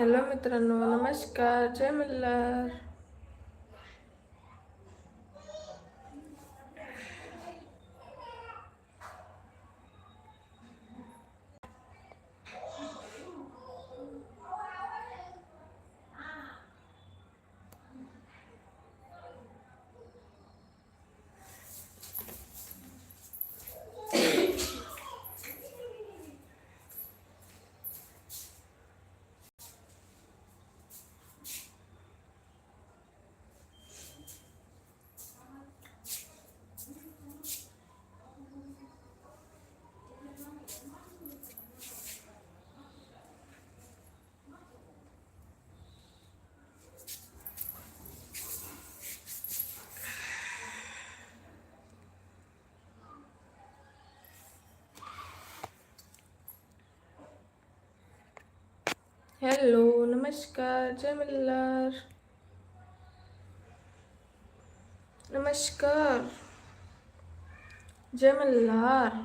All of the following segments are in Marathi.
हॅलो मित्रांनो नमस्कार जय मल्हार हॅलो नमस्कार जय मल्हार नमस्कार जय मल्हार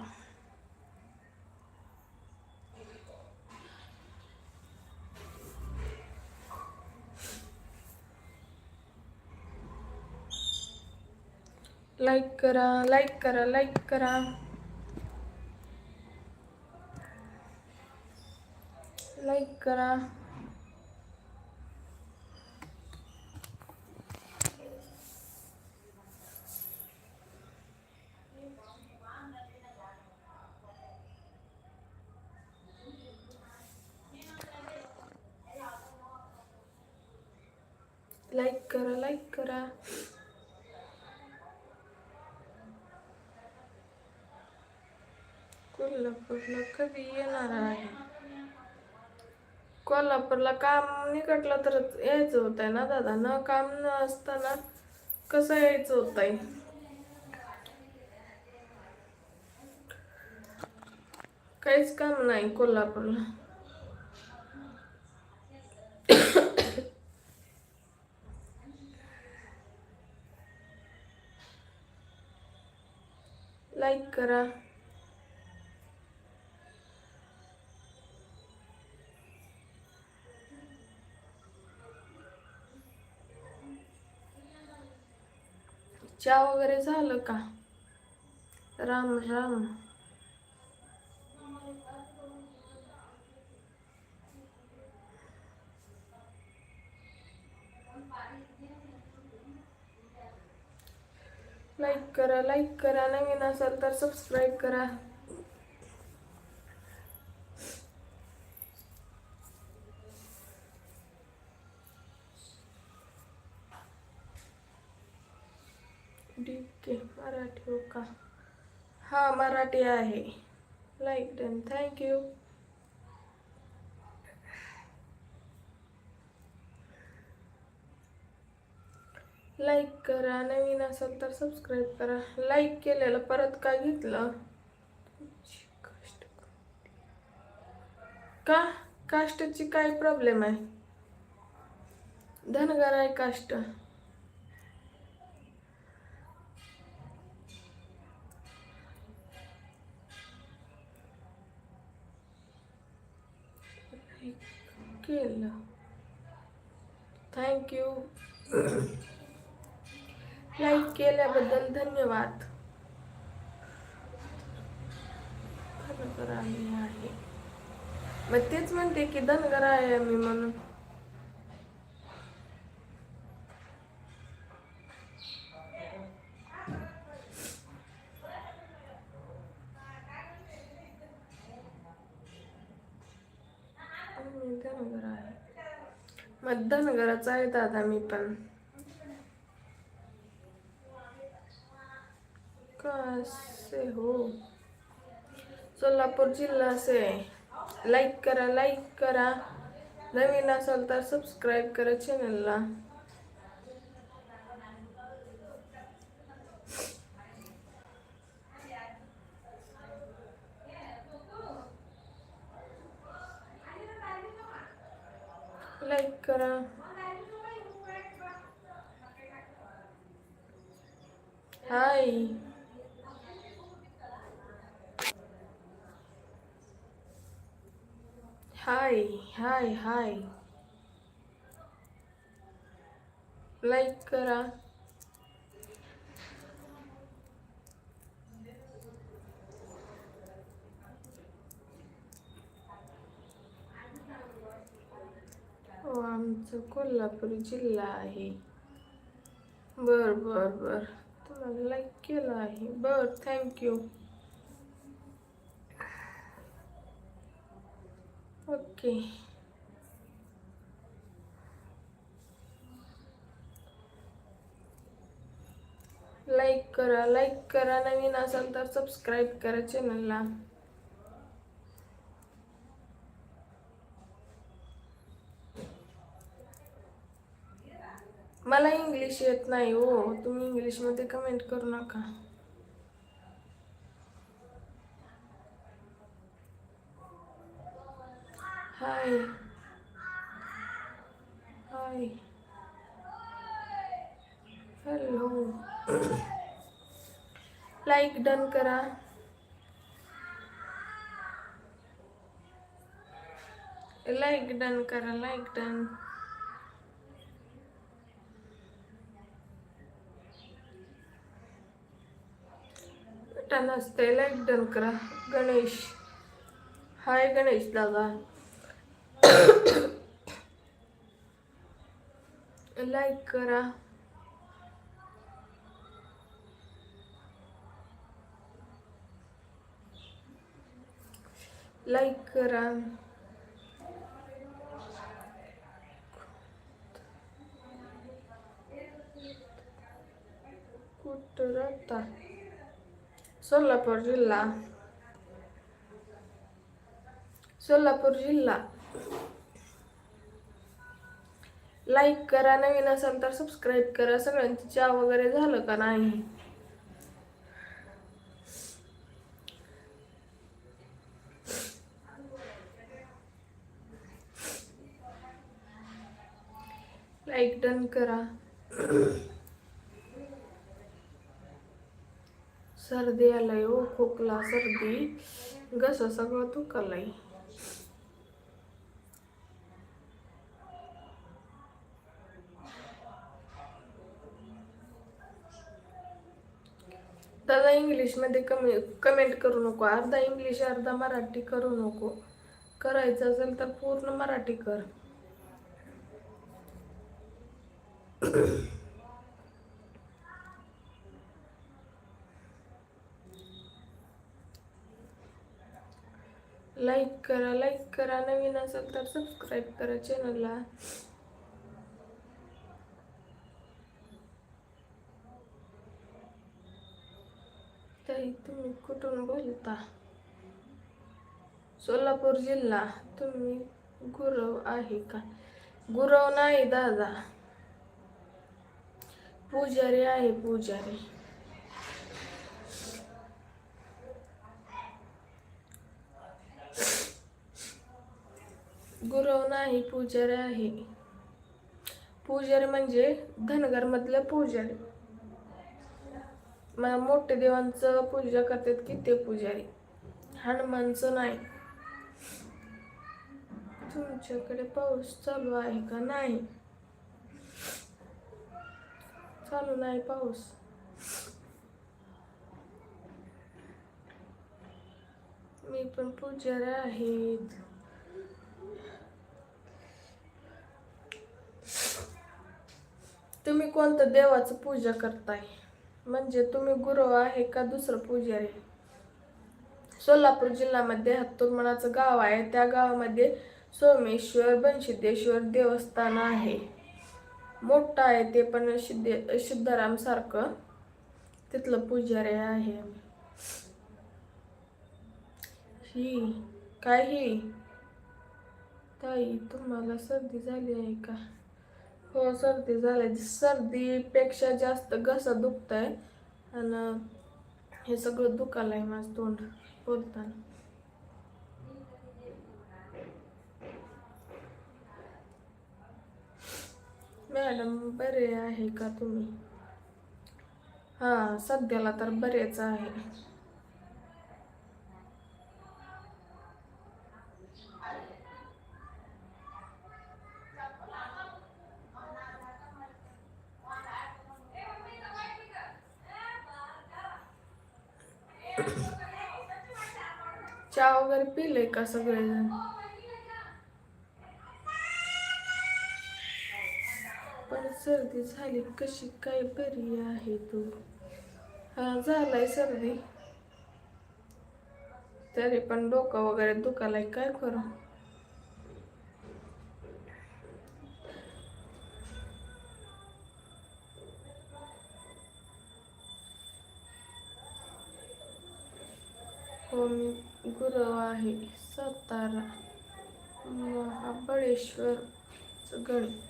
लाईक करा लाईक करा लाईक करा लाईक करा. लाईक करा लाईक करा. कोल्हापूरला कधी येणार आहे? कोल्हापूरला काम निकटलं तर यायचं होत आहे ना दादा. न काम न असताना कसं यायचं होत आहे काहीच काम नाही कोल्हापूरला. लाईक करा. चहा वगैरे झालं का? राम राम. लाईक करा लाईक करा. नवीन असाल तर सबस्क्राईब करा. ठीक आहे मराठी हो का? हा मराठी आहे. लाईक डन थँक्यू लाईक करा. नवीन असेल तर सबस्क्राईब करा. लाईक केलेलं परत का घेतलं? का? कास्टची काय प्रॉब्लेम आहे? धनगर आहे कास्ट केलं. थँक्यू लाईक केल्याबद्दल धन्यवाद. धनगर आहे. मग तेच म्हणते की धनगर आहे मी म्हणून. मी आहे. मग आहे दादा मी पण. कसे हो? सोलापूर जिल्हा असे. लाईक करा लाईक करा. नवीन असाल तर सबस्क्राईब करा चॅनलला leggere. Ehi. Hi, hi, hi. Leggere. आमचं कोल्हापूर जिल्हा आहे. बर बर बर. तुम्हाला लाईक केलं आहे. बर थँक्यू ओके लाईक करा लाईक करा. नवीन असाल तर सबस्क्राईब करा चॅनलला मला इंग्लिश येत नाही हो. तुम्ही इंग्लिशमध्ये कमेंट करू नका. Hi hi hello like done करा. लाईक डन करा लाईक डन बेटा नसते लाईक डन करा गणेश. हाय गणेश दादा. लाईक करा. लाईक करा. कुठं राहता? सोलापूर जिल्हा सोलापूर जिल्हा लाईक करा नवीन असाल तर सबस्क्राईब करा. सगळ्यांची चहा वगैरे झालं का नाही? लाईक डन करा. सर्दी आलाय हो खोकला सर्दी. घस सगळं दुखालय. दादा इंग्लिशमध्ये कमे कमेंट करू नको. अर्धा इंग्लिश अर्धा मराठी करू नको. करायचं असेल तर पूर्ण मराठी कर. लाईक करा लाईक करा. नवीन असेल तर सबस्क्राईब करा चॅनलला ताई तुम्ही कुठून बोलता? सोलापूर जिल्हा. तुम्ही गुरव आहे का? गुरव नाही दादा. पुजारी आहे पुजारी. गुरव नाही पुजारी आहे. पूजारी म्हणजे धनगरमधलं पूजारी. पुजारी मोठे देवांचं पूजा करतात की ते पुजारी. हनुमानचं नाही. तुमच्याकडे पाऊस चालू आहे का नाही? चालू नाही पाऊस. मी पण पुजारी आहेत तुम्ही कोणतं देवाचं पूजा करताय? म्हणजे तुम्ही गुरु आहे का दुसरं पुजारी? सोलापूर जिल्ह्यामध्ये हत्तूर मनाचं गाव आहे. त्या गावामध्ये सोमेश्वर बनसिद्धेश्वर देवस्थान आहे. मोठं आहे ते पण सिद्धे सिद्धराम सारखं. तिथलं पुजारी आहे ही काय ही? ताई तुम्हाला सर्दी झाली आहे का? हो सर्दी झाली सर्दीपेक्षा जास्त घसा दुखताय. आणि हे सगळं दुखायला आहे माझं तोंड बोलताना. मॅडम बरे आहे का तुम्ही? हां सध्याला तर बरेच आहे चहा वगैरे पिले का सगळेजण पण सर्दी झाली कशी काय बरी आहे तू? हा झालाय सर्दी. तरी पण डोकं वगैरे दुखालाय काय करू हो मी गुरव आहे. सातारा. महाबळेश्वर गणी.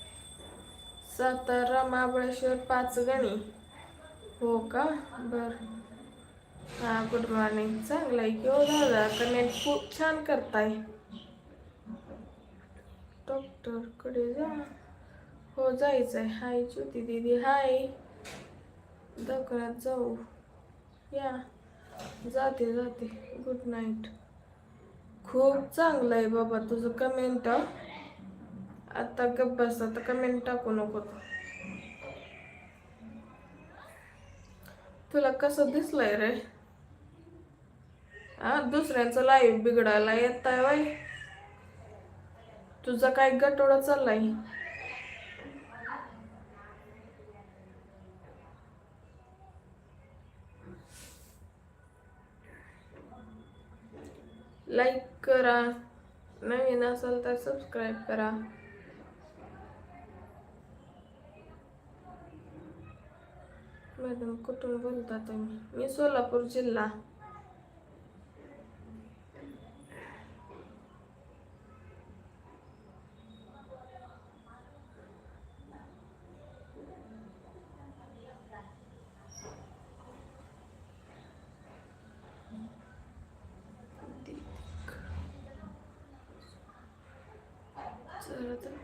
सातारा महाबळेश्वर पाच गणी. हो का? बर. हा गुड मॉर्निंग चांगलं आहे की हो दादा. कमेंट खूप छान करताय. डॉक्टरकडे जा. हो जायचं आहे हाय ज्योती दीदी. हाय. दवाखान्यात जाऊ. या. जाते जाते. Good night. खूप चांगलं आहे बाबा तुझं कमेंट आता गप्प बस आता कमेंट टाकू नको तुला कसं दिसलंय रे? हा दुसऱ्यांचं लाईव्ह बिघडायला येत आहे वय. तुझा काय गटोडा चाललाय? लाईक करा. नवीन असेल तर सबस्क्राईब करा. मॅडम कुठून बोलता तुम्ही? मी सोलापूर जिल्हा. चला तर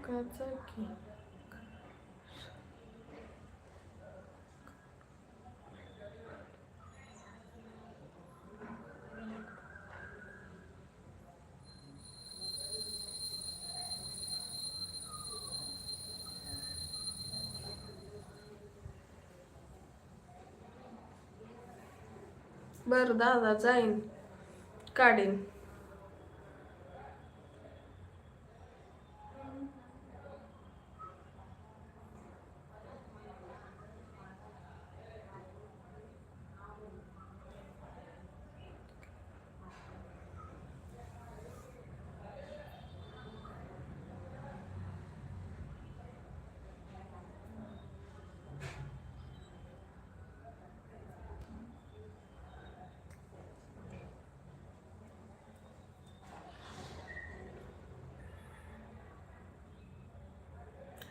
बरं दादा जाईन. काढीन.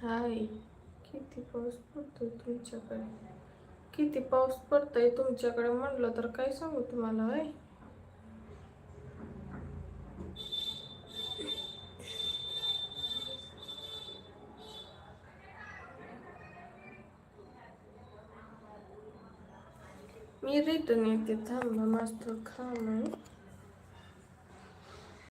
हाय किती पाऊस पडतोय तुमच्याकडे? किती पाऊस पडतोय तुमच्याकडे म्हणलं तर काय सांगू तुम्हाला हाय? मी रिटर्न येते थांबा मस्त खाणं